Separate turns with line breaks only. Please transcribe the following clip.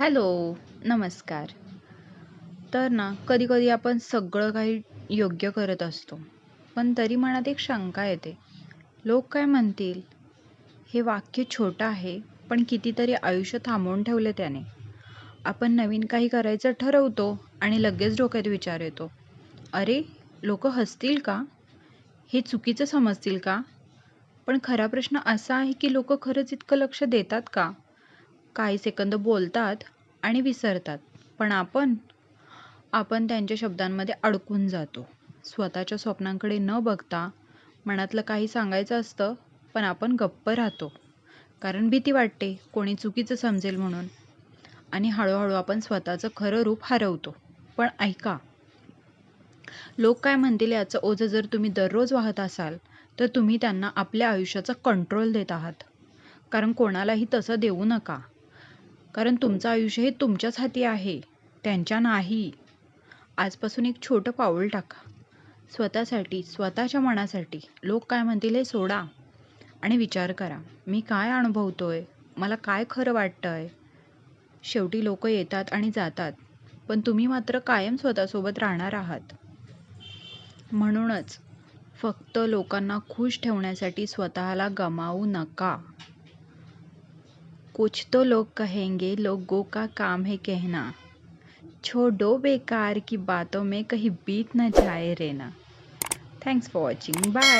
Hello नमस्कार. तर ना कधी कधी आपण सगळं काही योग्य करत असतो पण तरी मनात एक शंका येते. लोक काय म्हणतील? हे वाक्य छोटं आहे पण कितीतरी आयुष्य थांबवून ठेवले त्याने. आपण नवीन काही करायचं ठरवतो आणि लगेच डोक्यात विचार येतो. अरे लोक हसतील का? हे चुकीचं समजतील का? पण खरा प्रश्न असा आहे की लोक खरंच इतकं लक्ष देतात का? काही सेकंद बोलतात आणि विसरतात. पण आपण आपण त्यांच्या शब्दांमध्ये अडकून जातो. स्वतःच्या स्वप्नांकडे न बघता मनातलं काही सांगायचं असतं पण आपण गप्प राहतो. कारण भीती वाटते कोणी चुकीचं समजेल म्हणून. आणि हळूहळू आपण स्वतःचं खरं रूप हरवतो. पण ऐका लोक काय म्हणतील याचं ओझं जर तुम्ही दररोज वाहत असाल तर तुम्ही त्यांना आपल्या आयुष्याचा कंट्रोल देत आहात. कारण कोणालाही तसं देऊ नका. कारण तुमचं आयुष्य हे तुमच्याच हाती आहे त्यांच्या नाही. आजपासून एक छोटं पाऊल टाका. स्वतःसाठी स्वतःच्या मनासाठी. लोक काय म्हणतील हे सोडा आणि विचार करा. मी काय अनुभवतोय? मला काय खरं वाटतं आहे शेवटी लोक येतात आणि जातात पण तुम्ही मात्र कायम स्वतःसोबत राहणार आहात. म्हणूनच फक्त लोकांना खुश ठेवण्यासाठी स्वतःला गमावू नका. कुछ तो लोग कहेंगे, लोगों का काम है कहना। छोड़ो बेकार की बातों में कहीं बीत न जाए रहना। Thanks for watching bye